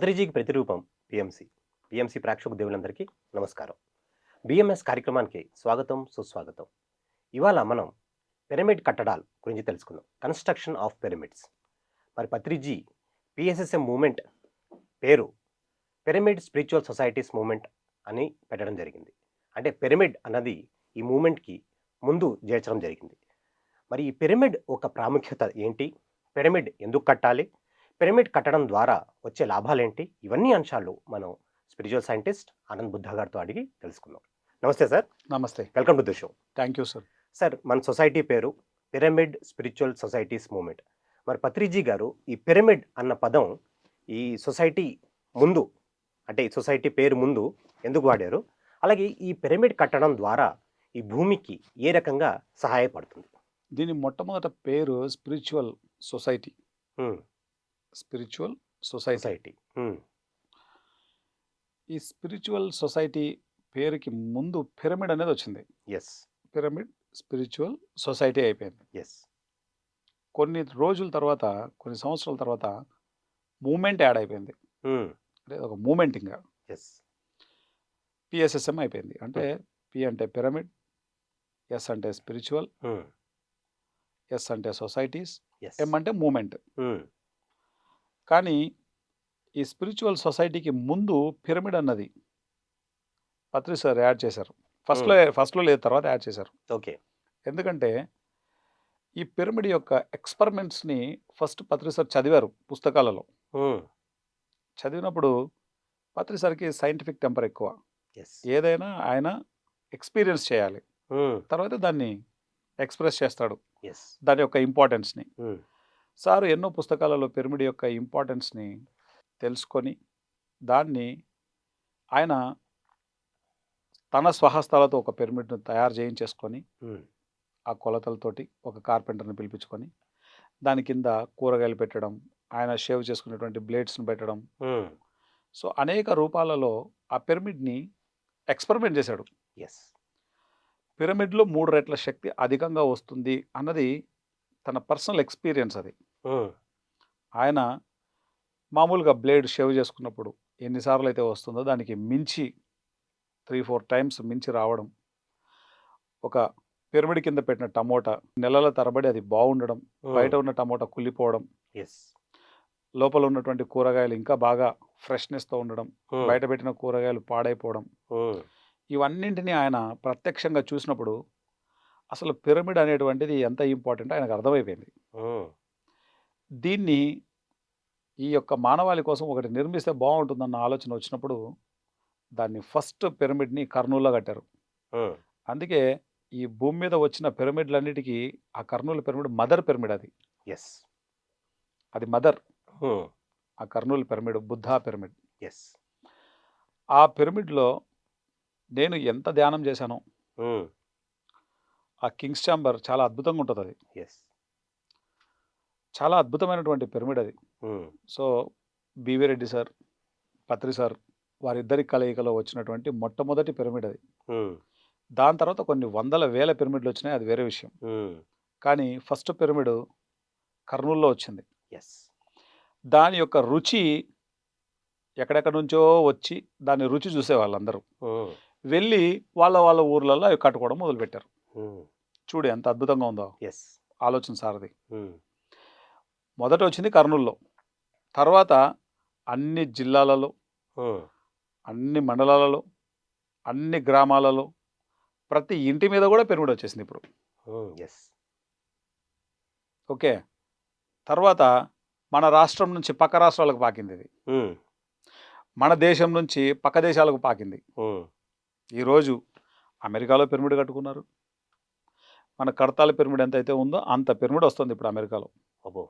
పత్రిజీకి ప్రతిరూపం PMC. PMC ప్రేక్షక దేవులందరికీ నమస్కారం. బిఎంఎస్ కార్యక్రమానికి స్వాగతం సుస్వాగతం. ఇవాళ మనం పిరమిడ్ కట్టడాల గురించి తెలుసుకుందాం. Construction of pyramids. మరి పత్రిజీ పిఎస్ఎస్ఎం మూమెంట్ పేరు పిరమిడ్ స్పిరిచువల్ సొసైటీస్ మూమెంట్ అని పెట్టడం జరిగింది. అంటే పిరమిడ్ అన్నది ఈ మూమెంట్కి ముందు చేర్చడం జరిగింది. మరి ఈ పిరమిడ్ ఒక ప్రాముఖ్యత ఏంటి? పిరమిడ్ ఎందుకు కట్టాలి? పిరమిడ్ కట్టడం ద్వారా వచ్చే లాభాలేంటి? ఇవన్నీ అంశాలు మనం స్పిరిచువల్ సైంటిస్ట్ ఆనంద్ బుద్ధ గారితో అడిగి తెలుసుకుందాం. నమస్తే సార్. నమస్తే. Welcome to the show. Thank you sir. Sir మన సొసైటీ పేరు పిరమిడ్ స్పిరిచువల్ సొసైటీస్ మూమెంట్ మరి పత్రిజీ గారు ఈ పిరమిడ్ అన్న పదం ఈ సొసైటీ ముందు అంటే ఈ సొసైటీ పేరు ముందు ఎందుకు వాడారు? అలాగే ఈ పిరమిడ్ కట్టడం ద్వారా ఈ భూమికి ఏ రకంగా సహాయపడుతుంది? దీని మొట్టమొదట పేరు స్పిరిచువల్ సొసైటీ. Spiritual society. ఈ స్పిరిచువల్ సొసైటీ పేరుకి ముందు పిరమిడ్ అనేది వచ్చింది. ఎస్ పిరమిడ్ స్పిరిచువల్ సొసైటీ అయిపోయింది. ఎస్ కొన్ని రోజుల తర్వాత కొన్ని సంవత్సరాల తర్వాత మూమెంట్ యాడ్ అయిపోయింది. అంటే ఒక మూమెంటింగ్ ఎస్ పిఎస్ఎస్ఎం అయిపోయింది. అంటే పి అంటే పిరమిడ్ ఎస్ అంటే స్పిరిచువల్ హ్మ్, ఎస్ అంటే సొసైటీస్ ఎం అంటే మూమెంట్. హ్మ్, కానీ ఈ స్పిరిచువల్ సొసైటీకి ముందు పిరమిడ్ అన్నది. పత్రి సార్ యాడ్ చేశారు. ఫస్ట్లో ఫస్ట్లో లేదు తర్వాత యాడ్ చేశారు. ఓకే. ఎందుకంటే ఈ పిరమిడ్ యొక్క ఎక్స్పెరిమెంట్స్ని ఫస్ట్ పత్రి సార్ చదివారు పుస్తకాలలో. చదివినప్పుడు పత్రి సార్కి సైంటిఫిక్ టెంపర్ ఎక్కువ. ఏదైనా ఆయన ఎక్స్పీరియన్స్ చేయాలి. తర్వాత దాన్ని ఎక్స్ప్రెస్ చేస్తాడు. దాని యొక్క ఇంపార్టెన్స్ని సారు ఎన్నో పుస్తకాలలో పిరమిడ్ యొక్క ఇంపార్టెన్స్ని తెలుసుకొని దాన్ని ఆయన తన స్వహస్తాలతో ఒక పిరమిడ్ను తయారు చేయించేసుకొని ఆ కొలతలతోటి ఒక కార్పెంటర్ని పిలిపించుకొని దాని కింద కూరగాయలు పెట్టడం ఆయన షేవ్ చేసుకునేటువంటి బ్లేడ్స్ని పెట్టడం. సో అనేక రూపాలలో ఆ పిరమిడ్ని ఎక్స్పెరిమెంట్ చేశాడు. ఎస్ పిరమిడ్లో మూడు రెట్ల శక్తి అధికంగా వస్తుంది అన్నది తన పర్సనల్ ఎక్స్పీరియన్స్ అది. ఆయన మామూలుగా బ్లేడ్ షేవ్ చేసుకున్నప్పుడు ఎన్నిసార్లు అయితే వస్తుందో దానికి మించి త్రీ ఫోర్ టైమ్స్ మించి రావడం ఒక పిరమిడ్ కింద పెట్టిన టమోటా నెలల తరబడి అది బాగుండడం బయట ఉన్న టమోటా కుళ్ళిపోవడం ఎస్. లోపల ఉన్నటువంటి కూరగాయలు ఇంకా బాగా ఫ్రెష్నెస్తో ఉండడం బయట పెట్టిన కూరగాయలు పాడైపోవడం ఇవన్నింటినీ ఆయన ప్రత్యక్షంగా చూసినప్పుడు అసలు పిరమిడ్ అనేటువంటిది ఎంత ఇంపార్టెంట్ ఆయనకు అర్థమైపోయింది. దీన్ని ఈ యొక్క మానవాళి కోసం ఒకటి నిర్మిస్తే బాగుంటుందన్న ఆలోచన వచ్చినప్పుడు దాన్ని ఫస్ట్ పిరమిడ్ని కర్నూలులో కట్టారు. అందుకే ఈ భూమి మీద వచ్చిన పిరమిడ్లన్నిటికీ ఆ కర్నూలు పిరమిడ్ మదర్ పిరమిడ్ అది. ఎస్ అది మదర్. ఆ. Kurnool pyramid Buddha pyramid. Yes ఆ పిరమిడ్లో నేను ఎంత ధ్యానం చేశానో ఆ. కింగ్స్ ఛాంబర్ చాలా అద్భుతంగా ఉంటుంది అది ఎస్ చాలా అద్భుతమైనటువంటి పిరమిడ్ అది. So BV Reddy sir Patri sir వారిద్దరి కలయికలో వచ్చినటువంటి మొట్టమొదటి పిరమిడ్ అది. దాని తర్వాత కొన్ని వందల వేల పిరమిడ్లు వచ్చినాయి అది వేరే విషయం. కానీ ఫస్ట్ పిరమిడ్ కర్నూలులో వచ్చింది. ఎస్. దాని యొక్క రుచి ఎక్కడెక్కడి నుంచో వచ్చి దాని రుచి చూసే వాళ్ళందరూ. వెళ్ళి వాళ్ళ వాళ్ళ ఊర్లలో అవి కట్టుకోవడం మొదలుపెట్టారు. చూడు ఎంత అద్భుతంగా ఉందో. ఎస్. ఆలోచన సారది. మొదట వచ్చింది కర్నూలులో. తర్వాత అన్ని జిల్లాలలో అన్ని మండలాలలో అన్ని గ్రామాలలో ప్రతి ఇంటి మీద కూడా పిరమిడ్ వచ్చేసింది ఇప్పుడు. Yes okay. తర్వాత మన రాష్ట్రం నుంచి పక్క రాష్ట్రాలకు పాకింది ఇది. మన దేశం నుంచి పక్క దేశాలకు పాకింది. ఈరోజు అమెరికాలో పిరమిడ్ కట్టుకున్నారు. మన కడతాల పిరమిడ్ ఎంత అయితే ఉందో అంత పిరమిడ్ వస్తుంది ఇప్పుడు అమెరికాలో. అబ్బో.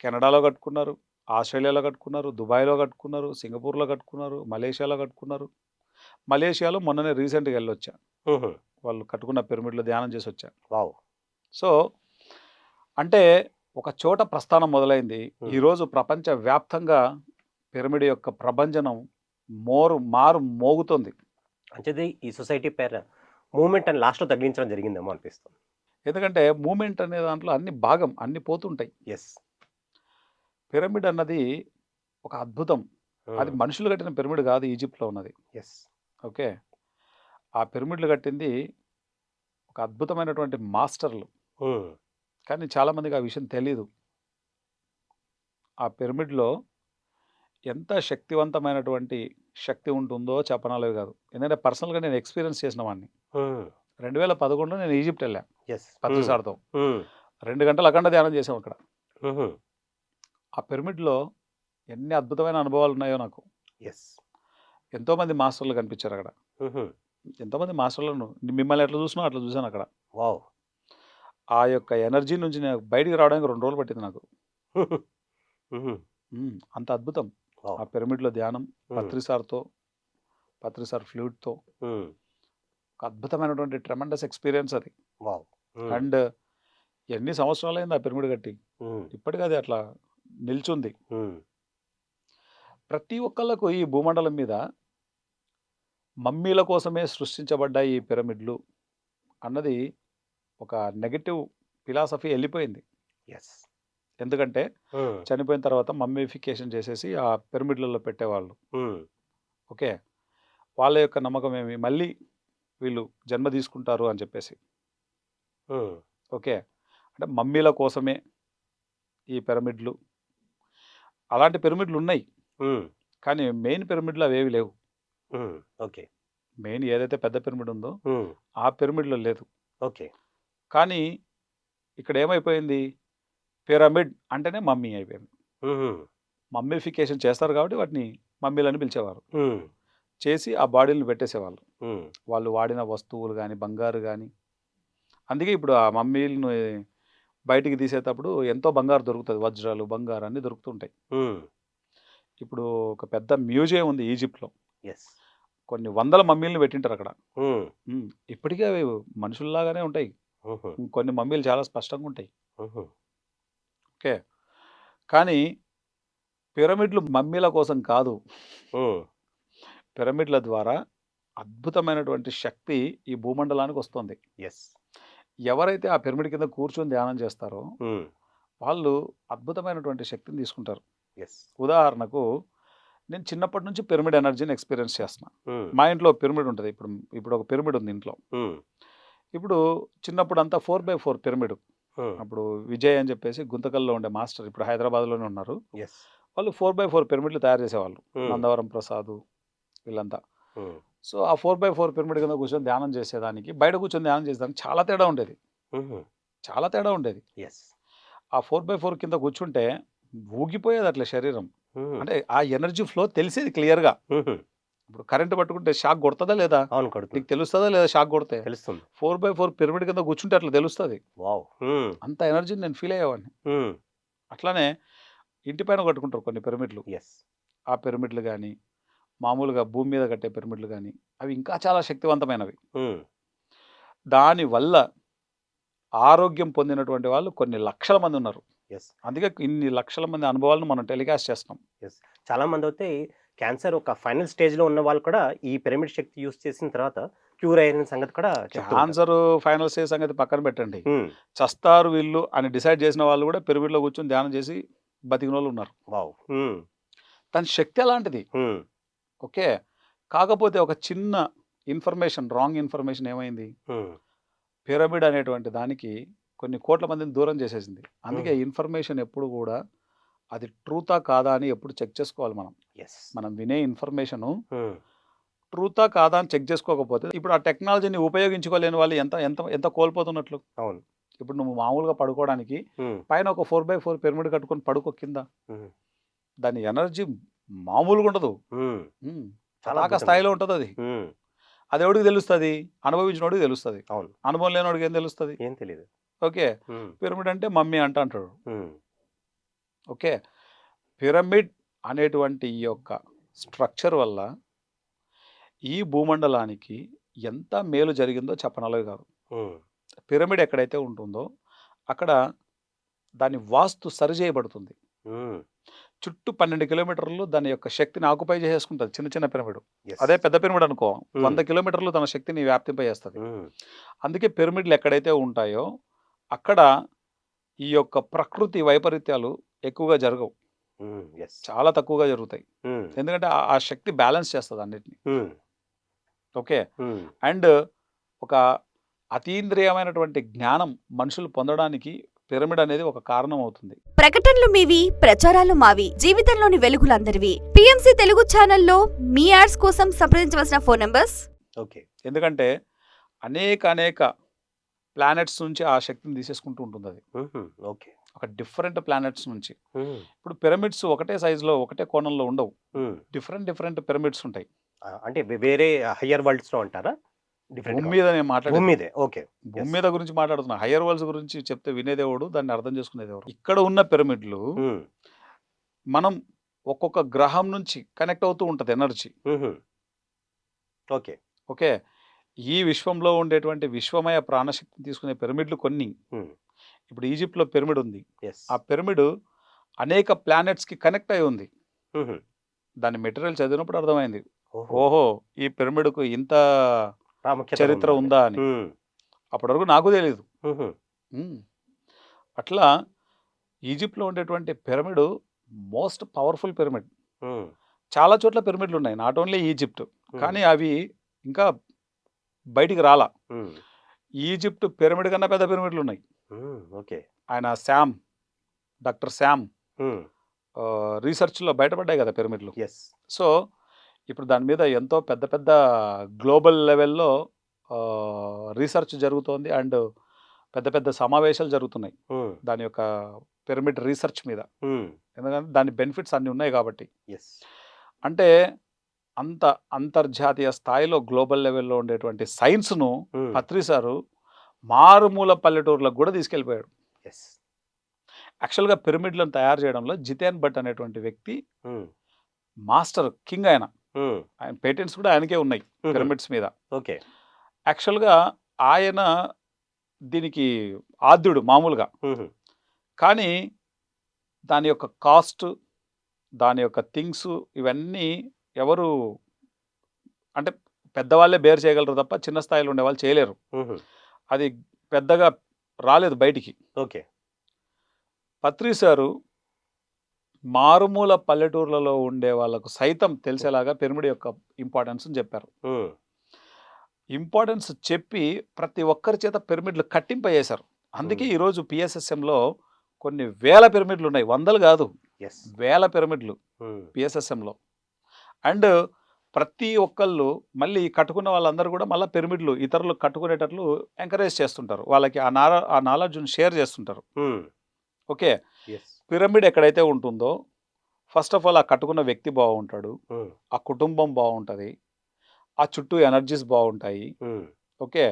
కెనడాలో కట్టుకున్నారు ఆస్ట్రేలియాలో కట్టుకున్నారు దుబాయ్లో కట్టుకున్నారు సింగపూర్లో కట్టుకున్నారు మలేషియాలో కట్టుకున్నారు. మలేషియాలో మొన్ననే రీసెంట్గా వెళ్ళొచ్చా. వాళ్ళు కట్టుకున్న పిరమిడ్లో ధ్యానం చేసి వచ్చా. వావ్. సో అంటే ఒక చోట ప్రస్థానం మొదలైంది. ఈరోజు ప్రపంచ వ్యాప్తంగా పిరమిడ్ యొక్క ప్రభంజనం మోరు మారు మోగుతుంది. అంటే ఈ సొసైటీ పేరు మూమెంట్ అని లాస్ట్లో తగ్గించడం జరిగిందేమో అనిపిస్తుంది. ఎందుకంటే మూమెంట్ అనే దాంట్లో అన్ని భాగం అన్ని పోతుంటాయి. ఎస్. పిరమిడ్ అన్నది ఒక అద్భుతం. అది మనుషులు కట్టిన పిరమిడ్ కాదు ఈజిప్ట్లో ఉన్నది. ఎస్. ఓకే? ఆ పిరమిడ్లు కట్టింది ఒక అద్భుతమైనటువంటి మాస్టర్లు. కానీ చాలామందికి ఆ విషయం తెలీదు. ఆ పిరమిడ్లో ఎంత శక్తివంతమైనటువంటి శక్తి ఉంటుందో చెప్పనాలేవి కాదు. ఎందుకంటే పర్సనల్గా నేను ఎక్స్పీరియన్స్ చేసిన వాడిని రెండు వేల పదకొండులో నేను ఈజిప్ట్ వెళ్ళా. ఎస్ పత్రిసార్తో రెండు గంటలు అఖండ ధ్యానం చేసాం అక్కడ. ఆ పిరమిడ్లో ఎన్ని అద్భుతమైన అనుభవాలు ఉన్నాయో నాకు. ఎస్ ఎంతోమంది మాస్టర్లు కనిపించారు అక్కడ. ఎంతోమంది మాస్టర్లను మిమ్మల్ని ఎట్లా చూసినా అట్లా చూశాను అక్కడ. వావ్ ఆ యొక్క ఎనర్జీ నుంచి నేను బయటికి రావడానికి రెండు రోజులు పట్టింది నాకు. అంత అద్భుతం. ఆ పిరమిడ్లో ధ్యానం పత్రిసార్తో పత్రిసార్ ఫ్లూట్తో. ఒక అద్భుతమైనటువంటి ట్రెమండస్ ఎక్స్పీరియన్స్ అది. వావ్. అండ్ ఎన్ని సంవత్సరాలైంది ఆ పిరమిడ్ కట్టి? ఇప్పటికీ అది అట్లా నిల్చుంది. ప్రతి ఒక్కళ్ళకు ఈ భూమండలం మీద మమ్మీల కోసమే సృష్టించబడ్డాయి ఈ పిరమిడ్లు అన్నది ఒక నెగటివ్ ఫిలాసఫీ వెళ్ళిపోయింది. ఎస్ ఎందుకంటే చనిపోయిన తర్వాత మమ్మీఫికేషన్ చేసేసి ఆ పిరమిడ్లలో పెట్టేవాళ్ళు. ఓకే? వాళ్ళ యొక్క నమ్మకం ఏమి? మళ్ళీ వీళ్ళు జన్మ తీసుకుంటారు అని చెప్పేసి. ఓకే. అంటే మమ్మీల కోసమే ఈ పిరమిడ్లు. అలాంటి పిరమిడ్లు ఉన్నాయి. కానీ మెయిన్ పిరమిడ్లు అవేవి లేవు. ఓకే. మెయిన్ ఏదైతే పెద్ద పిరమిడ్ ఉందో ఆ. పిరమిడ్లో లేదు. ఓకే. కానీ ఇక్కడ ఏమైపోయింది? పిరమిడ్ అంటేనే మమ్మీ అయిపోయింది. మమ్మీఫికేషన్ చేస్తారు కాబట్టి వాటిని మమ్మీలని పిలిచేవారు. చేసి ఆ బాడీలను పెట్టేసేవాళ్ళు. వాళ్ళు వాడిన వస్తువులు కానీ బంగారు కానీ అందుకే ఇప్పుడు ఆ మమ్మీలను బయటికి తీసేటప్పుడు ఎంతో బంగారు దొరుకుతుంది. వజ్రాలు బంగారు అన్నీ దొరుకుతుంటాయి. ఇప్పుడు ఒక పెద్ద మ్యూజియం ఉంది ఈజిప్ట్లో. ఎస్ కొన్ని వందల మమ్మీలను పెట్టింటారు అక్కడ. ఇప్పటికీ అవి మనుషుల్లాగానే ఉంటాయి. కొన్ని మమ్మీలు చాలా స్పష్టంగా ఉంటాయి. ఓకే. కానీ పిరమిడ్లు మమ్మీల కోసం కాదు. పిరమిడ్ల ద్వారా అద్భుతమైనటువంటి శక్తి ఈ భూమండలానికి వస్తుంది. ఎస్ ఎవరైతే ఆ పిరమిడ్ కింద కూర్చొని ధ్యానం చేస్తారో వాళ్ళు అద్భుతమైనటువంటి శక్తిని తీసుకుంటారు. ఎస్ ఉదాహరణకు నేను చిన్నప్పటి నుంచి పిరమిడ్ ఎనర్జీని ఎక్స్పీరియన్స్ చేస్తున్నా. మా ఇంట్లో పిరమిడ్ ఉంటుంది. ఇప్పుడు ఇప్పుడు ఒక పిరమిడ్ ఉంది ఇంట్లో. ఇప్పుడు చిన్నప్పుడు అంతా ఫోర్ బై ఫోర్ పిరమిడ్. అప్పుడు విజయ్ అని చెప్పేసి గుంతకల్లో ఉండే మాస్టర్ ఇప్పుడు హైదరాబాద్లోనే ఉన్నారు. వాళ్ళు ఫోర్ బై ఫోర్ పిరమిడ్లు తయారు చేసేవాళ్ళు. నందవరం ప్రసాద్ వీళ్ళంతా. సో ఆ ఫోర్ బై ఫోర్ పిరమిడ్ కింద కూర్చొని ధ్యానం చేసేదానికి బయట కూర్చొని ధ్యానం చేసేదానికి చాలా తేడా ఉండేది. చాలా తేడా ఉండేది. ఎస్ ఆ ఫోర్ బై ఫోర్ కింద కూర్చుంటే ఊగిపోయేది అట్లా శరీరం. అంటే ఆ ఎనర్జీ ఫ్లో తెలిసేది క్లియర్గా. ఇప్పుడు కరెంట్ పట్టుకుంటే షాక్ కొడుతుందా లేదా? అవును నీకు తెలుస్తుందా లేదా షాక్ కొడితే? తెలుస్తుంది. ఫోర్ బై ఫోర్ పిరమిడ్ కింద కూర్చుంటే అట్లా తెలుస్తుంది. వావ్. అంత ఎనర్జీని నేను ఫీల్ అయ్యేవాడిని. అట్లానే ఇంటిపైన కట్టుకుంటారు కొన్ని పిరమిడ్లు. ఎస్ ఆ పిరమిడ్లు కానీ మామూలుగా భూమి మీద కట్టే పిరమిడ్లు కానీ అవి ఇంకా చాలా శక్తివంతమైనవి. దానివల్ల ఆరోగ్యం పొందినటువంటి వాళ్ళు కొన్ని లక్షల మంది ఉన్నారు. ఎస్ అందుకే ఇన్ని లక్షల మంది అనుభవాలను మనం టెలికాస్ట్ చేస్తున్నాం. చాలా మంది అయితే క్యాన్సర్ ఒక ఫైనల్ స్టేజ్లో ఉన్న వాళ్ళు కూడా ఈ పిరమిడ్ శక్తి యూస్ చేసిన తర్వాత క్యూర్ అయిన సంగతి కూడా. క్యాన్సర్ ఫైనల్ స్టేజ్ సంగతి పక్కన పెట్టండి. చస్తారు వీళ్ళు అని డిసైడ్ చేసిన వాళ్ళు కూడా పిరమిడ్లో కూర్చొని ధ్యానం చేసి బతికిన వాళ్ళు ఉన్నారు. వావ్. దాని శక్తి అలాంటిది ఓకే. కాకపోతే ఒక చిన్న ఇన్ఫర్మేషన్ రాంగ్ ఇన్ఫర్మేషన్ ఏమైంది? పిరమిడ్ అనేటువంటి దానికి కొన్ని కోట్ల మందిని దూరం చేసేసింది. అందుకే ఇన్ఫర్మేషన్ ఎప్పుడు కూడా అది ట్రూతా కాదా అని ఎప్పుడు చెక్ చేసుకోవాలి మనం. మనం వినే ఇన్ఫర్మేషను ట్రూతా కాదా అని చెక్ చేసుకోకపోతే ఇప్పుడు ఆ టెక్నాలజీని ఉపయోగించుకోలేని వాళ్ళు ఎంత ఎంత ఎంత కోల్పోతున్నట్లు? అవును. ఇప్పుడు నువ్వు మామూలుగా పడుకోవడానికి పైన ఒక ఫోర్ బై ఫోర్ పిరమిడ్ కట్టుకొని పడుకో కింద. దాని ఎనర్జీ మామూలుగా ఉండదు. పతాక స్థాయిలో ఉంటుంది అది. అది ఎవడికి తెలుస్తుంది? అనుభవించినోడికి తెలుస్తుంది. అవును. అనుభవం లేనివాడికి ఏం తెలుస్తుంది? ఏం తెలియదు ఓకే. పిరమిడ్ అంటే మమ్మీ అంట అంటాడు. ఓకే. పిరమిడ్ అనేటువంటి ఈ యొక్క స్ట్రక్చర్ వల్ల ఈ భూమండలానికి ఎంత మేలు జరిగిందో చెప్పనలవి కాదు. పిరమిడ్ ఎక్కడైతే ఉంటుందో అక్కడ దాని వాస్తు సరిచేయబడుతుంది చుట్టూ పన్నెండు కిలోమీటర్లు దాని యొక్క శక్తిని ఆకుపై చేసేసుకుంటుంది చిన్న చిన్న పిరమిడ్. అదే పెద్ద పిరమిడ్ అనుకో Hmm. వంద కిలోమీటర్లు తన శక్తిని వ్యాప్తింపజేస్తుంది. ఉమ్, అందుకే పిరమిడ్లు ఎక్కడైతే ఉంటాయో అక్కడ ఈ యొక్క ప్రకృతి వైపరీత్యాలు ఎక్కువగా జరగవు. ఎస్ చాలా తక్కువగా జరుగుతాయి. ఎందుకంటే ఆ శక్తి బ్యాలెన్స్ చేస్తుంది అన్నిటిని. ఓకే? అండ్ ఒక అతీంద్రియమైనటువంటి జ్ఞానం మనుషులు పొందడానికి పిరమిడ్ అనేది ఒక కారణం అవుతుంది. ప్రకటనలు మీవి ప్రచారాలు మావి జీవితంలోని వెలుగులందరివి. పిఎంసి తెలుగు ఛానల్లో మీ యాడ్స్ కోసం సంప్రదించవలసిన ఫోన్ నంబర్స్? ఓకే. ఎందుకంటే అనేక అనేక ప్లానెట్స్ నుంచి ఆ శక్తిని తీసేసుకుంటూ ఉంటుంది అది ఓకే. ఒక డిఫరెంట్ ప్లానెట్స్ నుంచి. ఇప్పుడు పిరమిడ్స్ ఒకటే సైజులో ఒకటే కోణంలో ఉండవు. డిఫరెంట్ డిఫరెంట్ పిరమిడ్స్ ఉంటాయి. అంటే వేరే హయ్యర్ వరల్డ్స్లో అంటారా? భూమి డిఫరెంట్ మీద నేను మాట్లాడే భూమి మీదే. ఓకే. భూమి మీద గురించి మాట్లాడుతున్నా. హయ్యర్ వరల్డ్స్ గురించి చెప్తే వినేదేవుడు దాన్ని అర్థం చేసుకునేదేవుడు ఇక్కడ ఉన్న పిరమిడ్లు మనం ఒక్కొక్క గ్రహం నుంచి కనెక్ట్ అవుతూ ఉంటుంది ఎనర్జీ. ఓకే. ఓకే. ఈ విశ్వంలో ఉండేటువంటి విశ్వమయ ప్రాణశక్తిని తీసుకునే పిరమిడ్లు కొన్ని. ఇప్పుడు ఈజిప్ట్లో పిరమిడ్ ఉంది. ఆ పిరమిడ్ అనేక ప్లానెట్స్కి కనెక్ట్ అయి ఉంది. దాని మెటీరియల్ చదివినప్పుడు అర్థమైంది. ఓహో ఈ పిరమిడ్కు ఇంత చరిత్ర. ఉందా అని. అప్పటి వరకు నాకు తెలియదు. అట్లా ఈజిప్ట్లో ఉండేటువంటి పిరమిడ్ మోస్ట్ పవర్ఫుల్ పిరమిడ్. చాలా చోట్ల పిరమిడ్లు ఉన్నాయి. Not only Egypt. కానీ అవి ఇంకా బయటికి రాలా. ఈజిప్ట్ పిరమిడ్ కన్నా పెద్ద పిరమిడ్లు ఉన్నాయి. ఓకే. ఆయన శామ్ డాక్టర్ శామ్ రీసెర్చ్లో బయటపడ్డాయి కదా పిరమిడ్లు. ఎస్ సో ఇప్పుడు దాని మీద ఎంతో పెద్ద పెద్ద గ్లోబల్ లెవెల్లో రీసెర్చ్ జరుగుతోంది అండ్ పెద్ద పెద్ద సమావేశాలు జరుగుతున్నాయి. దాని యొక్క పిరమిడ్ రీసెర్చ్ మీద. ఎందుకంటే దాని బెనిఫిట్స్ అన్నీ ఉన్నాయి కాబట్టి. ఎస్. అంటే అంత అంతర్జాతీయ స్థాయిలో గ్లోబల్ లెవెల్లో ఉండేటువంటి సైన్స్ను పత్రి సారు మారుమూల పల్లెటూర్లకు కూడా తీసుకెళ్ళిపోయాడు. ఎస్. యాక్చువల్గా పిరమిడ్లను తయారు చేయడంలో జితేన్ భట్ అనేటువంటి వ్యక్తి మాస్టర్ కింగ్ ఆయన. ఆయన పేటెంట్స్ కూడా ఆయనకే ఉన్నాయి పిరమిడ్స్ మీద. ఓకే. యాక్చువల్గా ఆయన దీనికి ఆద్యుడు మామూలుగా. కానీ దాని యొక్క కాస్ట్ దాని యొక్క థింగ్స్ ఇవన్నీ ఎవరు అంటే పెద్దవాళ్ళే బేర్ చేయగలరు తప్ప చిన్న స్థాయిలో ఉండే వాళ్ళు చేయలేరు. అది పెద్దగా రాలేదు బయటికి. ఓకే. పత్రి సారు మారుమూల పల్లెటూర్లలో ఉండే వాళ్ళకు సైతం తెలిసేలాగా పిరమిడ్ యొక్క ఇంపార్టెన్స్ చెప్పారు. ఉమ్, ఇంపార్టెన్స్ చెప్పి ప్రతి ఒక్కరి చేత పిరమిడ్లు కట్టింపజేశారు. అందుకే. ఈరోజు పిఎస్ఎస్ఎంలో కొన్ని వేల పిరమిడ్లు ఉన్నాయి. వందలు కాదు. వేల పిరమిడ్లు పిఎస్ఎస్ఎంలో అండ్ ప్రతి ఒక్కళ్ళు మళ్ళీ కట్టుకున్న వాళ్ళందరూ కూడా మళ్ళీ పిరమిడ్లు ఇతరులు కట్టుకునేటట్లు ఎంకరేజ్ చేస్తుంటారు. వాళ్ళకి ఆ నాల ఆ నాలెడ్జ్ని షేర్ చేస్తుంటారు. ఓకే? పిరమిడ్ ఎక్కడైతే ఉంటుందో ఫస్ట్ ఆఫ్ ఆల్ ఆ కట్టుకున్న వ్యక్తి బాగుంటాడు. ఆ కుటుంబం బాగుంటుంది. ఆ చుట్టూ ఎనర్జీస్ బాగుంటాయి. ఓకే?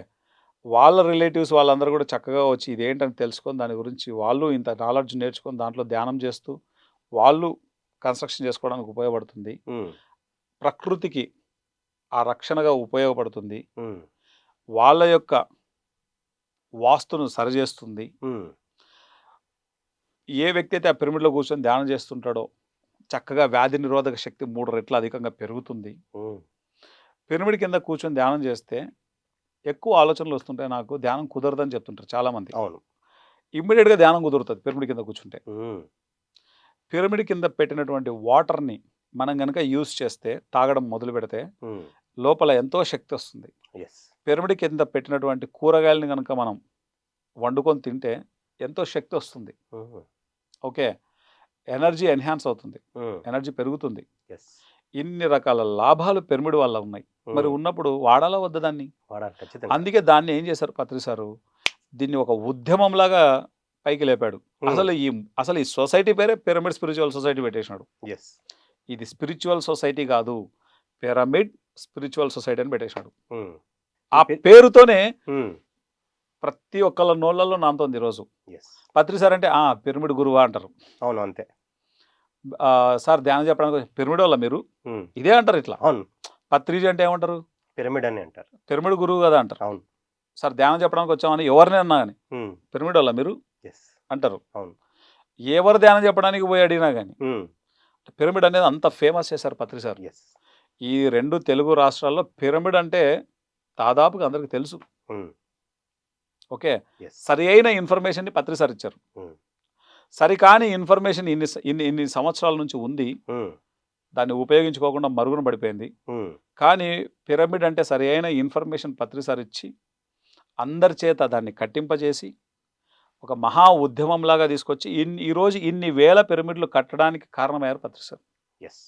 వాళ్ళ రిలేటివ్స్ వాళ్ళందరూ కూడా చక్కగా వచ్చి ఇదేంటని తెలుసుకొని దాని గురించి వాళ్ళు ఇంత నాలెడ్జ్ నేర్చుకొని దాంట్లో ధ్యానం చేస్తూ వాళ్ళు కన్స్ట్రక్షన్ చేసుకోవడానికి ఉపయోగపడుతుంది. ప్రకృతికి ఆ రక్షణగా ఉపయోగపడుతుంది. వాళ్ళ యొక్క వాస్తును సరిచేస్తుంది. ఏ వ్యక్తి అయితే ఆ పిరమిడ్లో కూర్చొని ధ్యానం చేస్తుంటాడో చక్కగా వ్యాధి నిరోధక శక్తి మూడు రెట్లు అధికంగా పెరుగుతుంది. పిరమిడ్ కింద కూర్చొని ధ్యానం చేస్తే ఎక్కువ ఆలోచనలు వస్తుంటాయి నాకు ధ్యానం కుదరదని చెప్తుంటారు చాలామంది. అవును. ఇమ్మీడియట్గా ధ్యానం కుదురుతుంది పిరమిడ్ కింద కూర్చుంటే. పిరమిడ్ కింద పెట్టినటువంటి వాటర్ని మనం కనుక యూస్ చేస్తే తాగడం మొదలు పెడితే లోపల ఎంతో శక్తి వస్తుంది. పిరమిడ్ కింద పెట్టినటువంటి కూరగాయలని కనుక మనం వండుకొని తింటే ఎంతో శక్తి వస్తుంది. ఓకే. ఎనర్జీ ఎన్హాన్స్ అవుతుంది. ఎనర్జీ పెరుగుతుంది. ఇన్ని రకాల లాభాలు పిరమిడ్ వల్ల ఉన్నాయి. మరి ఉన్నప్పుడు వాడాలా వద్ద దాన్ని? అందుకే దాన్ని ఏం చేశారు పత్రి సారు? దీన్ని ఒక ఉద్యమంలాగా పైకి లేపాడు. అసలు ఈ అసలు ఈ సొసైటీ పేరే పిరమిడ్ స్పిరిచువల్ సొసైటీ పెట్టేసినాడు. ఎస్ ఇది స్పిరిచువల్ సొసైటీ కాదు. పిరమిడ్ స్పిరిచువల్ సొసైటీ అని పెట్టేశాడు ఆ. పేరుతోనే ప్రతి ఒక్కళ్ళ నోళ్ళల్లో నాంతోంది ఈరోజు. పత్రి సార్ అంటే ఆ పిరమిడ్ గురువా అంటారు. అవును అంతే. సార్ ధ్యానం చెప్పడానికి పిరమిడ్ వల్ల మీరు? ఇదే అంటారు ఇట్లా. అవును. పత్రిజీ అంటే ఏమంటారు? పిరమిడ్ అని అంటారు. పిరమిడ్ గురువు కదా అంటారు. అవును. సార్ ధ్యానం చెప్పడానికి వచ్చామని ఎవరిని అన్నా కానీ పిరమిడ్ వల్ల మీరు? ఎస్ అంటారు. అవును. ఎవరు ధ్యానం చెప్పడానికి పోయి అడిగినా కానీ పిరమిడ్ అనేది అంత ఫేమస్ చేశారు పత్రి సార్. ఎస్ ఈ రెండు తెలుగు రాష్ట్రాల్లో పిరమిడ్ అంటే దాదాపుగా అందరికి తెలుసు. ఓకే? సరి అయిన ఇన్ఫర్మేషన్ని పత్రి సార్ ఇచ్చారు ఉమ్, సరికాని ఇన్ఫర్మేషన్ ఇన్ని ఇన్ని ఇన్ని సంవత్సరాల నుంచి ఉంది. ఉమ్, దాన్ని ఉపయోగించుకోకుండా మరుగున పడిపోయింది. ఉమ్, కానీ పిరమిడ్ అంటే సరి అయిన ఇన్ఫర్మేషన్ పత్రిసారి ఇచ్చి అందరి చేత దాన్ని కట్టింపజేసి ఒక మహా ఉద్యమంలాగా తీసుకొచ్చి ఇన్ని ఈరోజు ఇన్ని వేల పిరమిడ్లు కట్టడానికి కారణమయ్యారు పత్రిసార్. ఎస్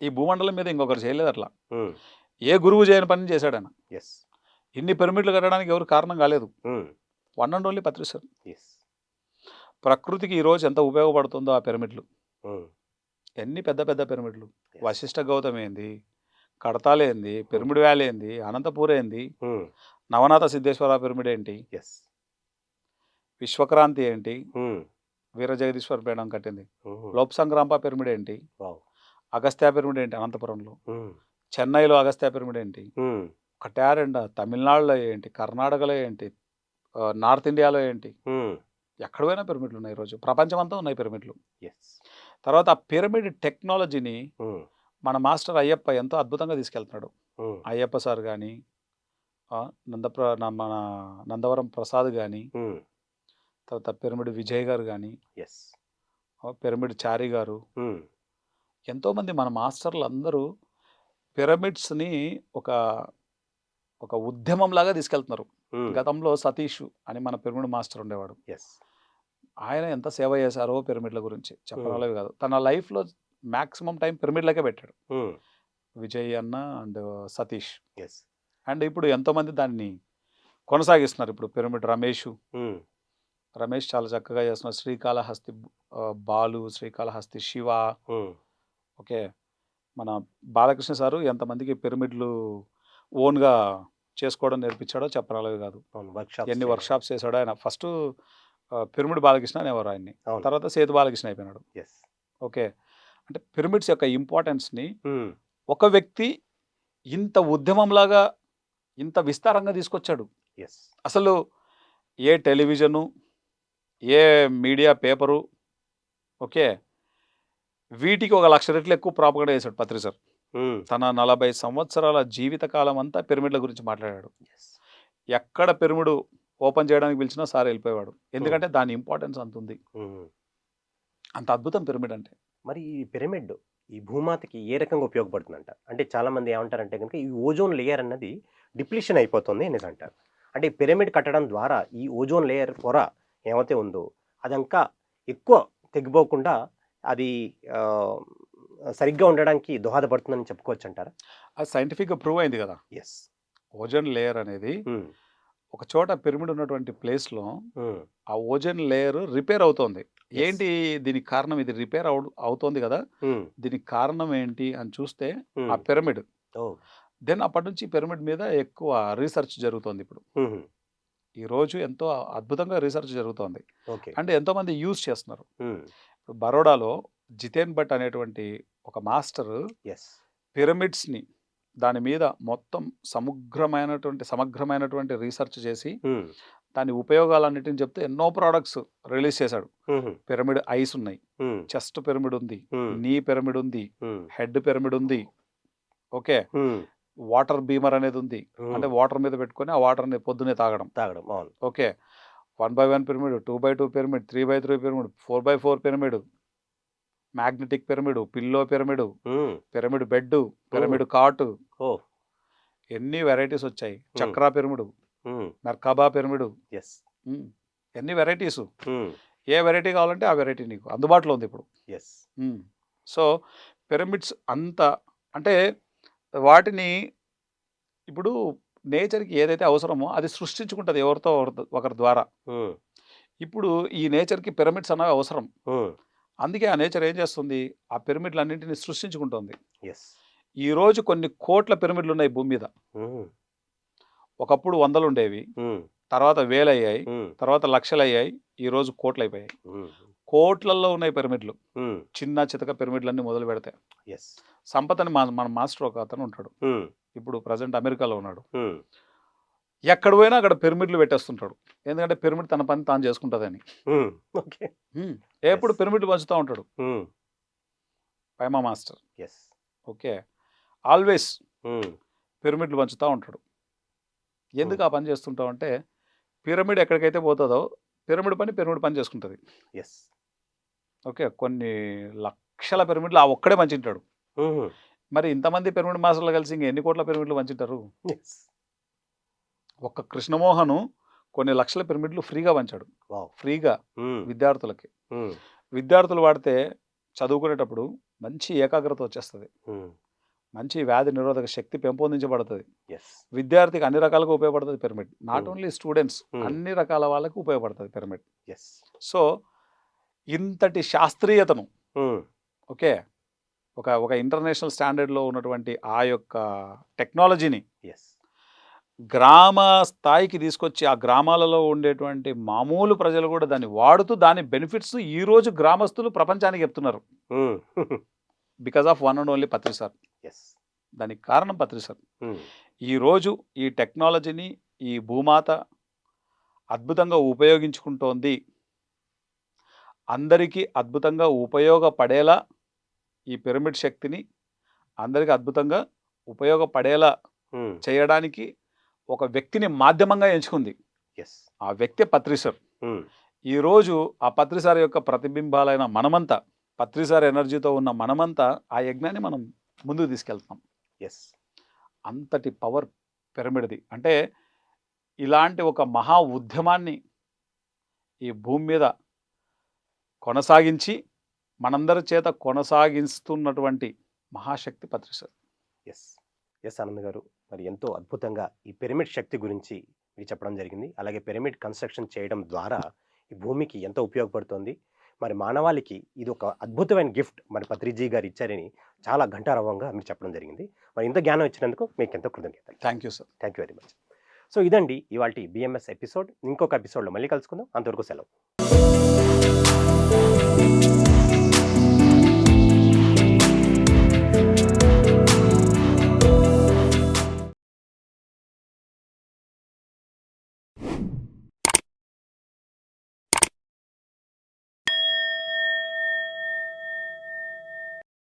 ఈ భూమండలం మీద ఇంకొకరు చేయలేదు అట్లా. ఏ గురువు చేయని పని చేశాడు ఆయన? ఎస్ ఇన్ని పిరమిడ్లు కట్టడానికి ఎవరు కారణం కాలేదు. One and only Patri sir yes ప్రకృతికి ఈరోజు ఎంత ఉపయోగపడుతుందో ఆ పిరమిడ్లు. ఎన్ని పెద్ద పెద్ద పిరమిడ్లు. వశిష్ఠ గౌతమ్ ఏంది కడతాల్ ఏంది పిరమిడ్ వ్యాలీ ఏంది అనంతపూర్ ఏంది నవనాథ సిద్ధేశ్వర పిరమిడ్ ఏంటి ఎస్ విశ్వక్రాంతి ఏంటి వీర జగదీశ్వర పీఠం కట్టింది. లోప్ సంగ్రాంప పిరమిడ్ ఏంటి. అగస్త్య పిరమిడ్ ఏంటి అనంతపురంలో. చెన్నైలో అగస్త్య పిరమిడ్ ఏంటి ఉమ్, కటారెండ తమిళనాడులో ఏంటి? కర్ణాటకలో ఏంటి? నార్త్ ఇండియాలో ఏంటి? ఎక్కడ పోయినా పిరమిడ్లు ఉన్నాయి ఈరోజు. ప్రపంచమంతా ఉన్నాయి పిరమిడ్లు. ఎస్. తర్వాత ఆ పిరమిడ్ టెక్నాలజీని మన మాస్టర్ అయ్యప్ప ఎంతో అద్భుతంగా తీసుకెళ్తున్నాడు. అయ్యప్ప సార్ కానీ నందప్ర మన నందవరం ప్రసాద్ కానీ తర్వాత పిరమిడ్ విజయ్ గారు కానీ ఎస్. పిరమిడ్ చారి గారు ఎంతోమంది మన మాస్టర్లు అందరూ పిరమిడ్స్ని ఒక ఒక ఉద్యమంలాగా తీసుకెళ్తున్నారు. ఉమ్, గతంలో సతీష్ అని మన పిరమిడ్ మాస్టర్ ఉండేవాడు. ఎస్ ఆయన ఎంత సేవ చేశారో పిరమిడ్ల గురించి చెప్పరాలేవి కాదు. తన లైఫ్లో మ్యాక్సిమం టైం పిరమిడ్లకే పెట్టాడు. విజయ్ అన్న అండ్ సతీష్. ఎస్ అండ్ ఇప్పుడు ఎంతోమంది దాన్ని కొనసాగిస్తున్నారు. ఇప్పుడు పిరమిడ్ రమేష్. రమేష్ చాలా చక్కగా చేస్తున్నారు. శ్రీకాళహస్తి బాలు శ్రీకాళహస్తి శివ. ఓకే. మన బాలకృష్ణ సారు ఎంతమందికి పిరమిడ్లు ఓన్గా చేసుకోవడం నేర్పించాడో చెప్పరాలేవి కాదు. వర్క్షాప్ ఎన్ని వర్క్షాప్స్ చేశాడో ఆయన ఫస్ట్ పిరమిడ్ బాలకృష్ణ అనేవారు ఆయన్ని. తర్వాత సేతు బాలకృష్ణ అయిపోయినాడు. Yes okay. అంటే పిరమిడ్స్ యొక్క ఇంపార్టెన్స్ని ఒక వ్యక్తి ఇంత ఉద్యమంలాగా ఇంత విస్తారంగా తీసుకొచ్చాడు. ఎస్ అసలు ఏ టెలివిజను ఏ మీడియా పేపరు ఓకే. వీటికి ఒక లక్ష రెట్లు ఎక్కువ ప్రాపగడ చేశాడు పత్రి సార్. తన నలభై సంవత్సరాల జీవితకాలం అంతా పిరమిడ్ల గురించి మాట్లాడాడు. ఎస్ ఎక్కడ పిరమిడ్ ఓపెన్ చేయడానికి పిలిచినా సార్ వెళ్ళిపోయేవాడు. ఎందుకంటే దాని ఇంపార్టెన్స్ అంత ఉంది. అంత అద్భుతం పిరమిడ్ అంటే. మరి ఈ పిరమిడ్ ఈ భూమాతకి ఏ రకంగా ఉపయోగపడుతుందంట? అంటే చాలా మంది ఏమంటారంటే కనుక ఈ ఓజోన్ లేయర్ అన్నది డిప్లీషన్ అయిపోతుంది అనేసి అంటారు. అంటే ఈ పిరమిడ్ కట్టడం ద్వారా ఈ ఓజోన్ లేయర్ పొర ఏమైతే ఉందో అది ఇంకా ఎక్కువ తెగిపోకుండా అది సరిగ్గా ఉండడానికి దోహదపడుతుందని చెప్పుకోవచ్చు అంటారా అది సైంటిఫిక్గా ప్రూవ్ అయింది కదా. ఎస్ ఓజోన్ లేయర్ అనేది ఒక చోట పిరమిడ్ ఉన్నటువంటి ప్లేస్లో ఆ ఓజోన్ లేయర్ రిపేర్ అవుతోంది. ఏంటి దీనికి కారణం? ఇది రిపేర్ అవు అవుతోంది కదా. దీనికి కారణం ఏంటి అని చూస్తే ఆ పిరమిడ్. ఓ. దెన్ అప్పటి నుంచి పిరమిడ్ మీద ఎక్కువ రీసెర్చ్ జరుగుతోంది ఇప్పుడు. ఈ రోజు ఎంతో అద్భుతంగా రీసెర్చ్ జరుగుతోంది. ఓకే. అంటే ఎంతోమంది యూజ్ చేస్తున్నారు. ఇప్పుడు బరోడాలో జితేన్ భట్ అనేటువంటి ఒక మాస్టర్ ఎస్ పిరమిడ్స్ని దాని మీద మొత్తం సమగ్రమైనటువంటి సమగ్రమైనటువంటి రీసెర్చ్ చేసి దాని ఉపయోగాలన్నిటిని చెప్తే ఎన్నో ప్రోడక్ట్స్ రిలీజ్ చేశాడు. పిరమిడ్ ఐస్ ఉన్నాయి. చెస్ట్ పిరమిడ్ ఉంది. నీ పిరమిడ్ ఉంది. హెడ్ పిరమిడ్ ఉంది. ఓకే? వాటర్ బీమర్ అనేది ఉంది. అంటే వాటర్ మీద పెట్టుకొని ఆ వాటర్ని పొద్దునే తాగడం. తాగడం. Okay? One by one pyramid two by two pyramid three by three pyramid four by four pyramid magnetic pyramid pillow pyramid pyramid bed pyramid cot ఓ. ఎన్ని వెరైటీస్ వచ్చాయి? Chakra pyramid um, merkaba pyramid. Yes. ఎన్ని varieties? ఏ variety కావాలంటే ఆ variety నీకు అందుబాటులో ఉంది ఇప్పుడు. ఎస్. సో పిరమిడ్స్ అంత అంటే వాటిని ఇప్పుడు నేచర్కి ఏదైతే అవసరమో అది సృష్టించుకుంటుంది ఎవరితో ఒకరి ద్వారా. ఇప్పుడు ఈ నేచర్కి పిరమిడ్స్ అనేవి అవసరం. అందుకే ఆ నేచర్ ఏం చేస్తుంది? ఆ పిరమిడ్లన్నింటినీ సృష్టించుకుంటుంది. ఎస్ ఈ రోజు కొన్ని కోట్ల పిరమిడ్లు ఉన్నాయి భూమి మీద. ఒకప్పుడు వందలు ఉండేవి తర్వాత వేలు అయ్యాయి ఉమ్, తర్వాత లక్షలు అయ్యాయి ఈ రోజు కోట్లు అయిపోయాయి కోట్లల్లో ఉన్నాయి పిరమిడ్లు. చిన్న చితక పిరమిడ్లన్నీ మొదలు పెడతాయి సంపతని మా మన మాస్టర్ ఒక అతను ఉంటాడు. ఇప్పుడు ప్రజెంట్ అమెరికాలో ఉన్నాడు. ఎక్కడ పోయినా అక్కడ పిరమిడ్లు పెట్టేస్తుంటాడు. ఎందుకంటే పిరమిడ్ తన పని తాను చేసుకుంటుందని. ఎప్పుడు Yes. పిరమిడ్ పంచుతూ ఉంటాడు. PYMA master. Yes okay. Always పిరమిడ్లు పంచుతూ ఉంటాడు. ఎందుకు ఆ పని చేస్తుంటావు అంటే పిరమిడ్ ఎక్కడికైతే పోతుందో పిరమిడ్ పని పిరమిడ్ పని చేసుకుంటుంది. Yes okay. కొన్ని లక్షల పిరమిడ్లు ఆ ఒక్కడే వంచింటాడు మ్మ్. మరి ఇంతమంది పిరమిడ్ మాస్టర్లు కలిసి ఇంక ఎన్ని కోట్ల పిరమిడ్లు Yes. ఒక్క కృష్ణమోహను కొన్ని లక్షల పిరమిడ్లు ఫ్రీగా వంచాడు Wow. ఫ్రీగా. విద్యార్థులకి. విద్యార్థులు వాడితే చదువుకునేటప్పుడు మంచి ఏకాగ్రత వచ్చేస్తుంది. మంచి వ్యాధి నిరోధక శక్తి పెంపొందించబడుతుంది. విద్యార్థికి అన్ని రకాలుగా ఉపయోగపడుతుంది పిరమిడ్ నాట్. Only students. అన్ని రకాల వాళ్ళకి ఉపయోగపడుతుంది పిరమిడ్. సో ఇంతటి శాస్త్రీయతను. ఓకే ఒక ఒక ఇంటర్నేషనల్ స్టాండర్డ్లో ఉన్నటువంటి ఆ యొక్క టెక్నాలజీని. గ్రామ స్థాయికి తీసుకొచ్చి ఆ గ్రామాలలో ఉండేటువంటి మామూలు ప్రజలు కూడా దాన్ని వాడుతూ దాని బెనిఫిట్స్ ఈ రోజు గ్రామస్తులు ప్రపంచానికి చెప్తున్నారు. Because of one and only Patri sir Yes. దానికి కారణం పత్రి సార్. ఈరోజు ఈ టెక్నాలజీని ఈ భూమాత అద్భుతంగా ఉపయోగించుకుంటోంది అందరికీ అద్భుతంగా ఉపయోగపడేలా ఈ పిరమిడ్ శక్తిని అందరికీ అద్భుతంగా ఉపయోగపడేలా. చేయడానికి ఒక వ్యక్తిని మాధ్యమంగా ఎంచుకుంది Yes. ఆ వ్యక్తి పత్రిసర్ మ్మ్. ఈరోజు ఆ పత్రిసార్ యొక్క ప్రతిబింబాలైన మనమంతా పత్రిసార్ ఎనర్జీతో ఉన్న మనమంతా ఆ యజ్ఞాన్ని మనం ముందుకు తీసుకెళ్తాం Yes. అంతటి పవర్ పిరమిడ్ది అంటే ఇలాంటి ఒక మహా ఉద్యమాన్ని ఈ భూమి మీద కొనసాగించి మనందరి చేత కొనసాగిస్తున్నటువంటి మహాశక్తి పత్రిసార్ ఎస్ ఎస్ ఆనంద్ గారు. మరి ఎంతో అద్భుతంగా ఈ పిరమిడ్ శక్తి గురించి మీకు చెప్పడం జరిగింది. అలాగే పిరమిడ్ కన్స్ట్రక్షన్ చేయడం ద్వారా ఈ భూమికి ఎంతో ఉపయోగపడుతుంది. మరి మానవాళికి ఇది ఒక అద్భుతమైన గిఫ్ట్ మరి పత్రిజీ గారు ఇచ్చారని చాలా ఘంటారవంగా మీరు చెప్పడం జరిగింది. మరి ఇంత జ్ఞానం ఇచ్చినందుకు మీకు ఎంతో కృతజ్ఞతలు. Thank you sir thank you very much so ఇదండి ఇవాళ బిఎంఎస్ ఎపిసోడ్ ఇంకొక ఎపిసోడ్లో మళ్ళీ కలుసుకుందాం. అంతవరకు సెలవు.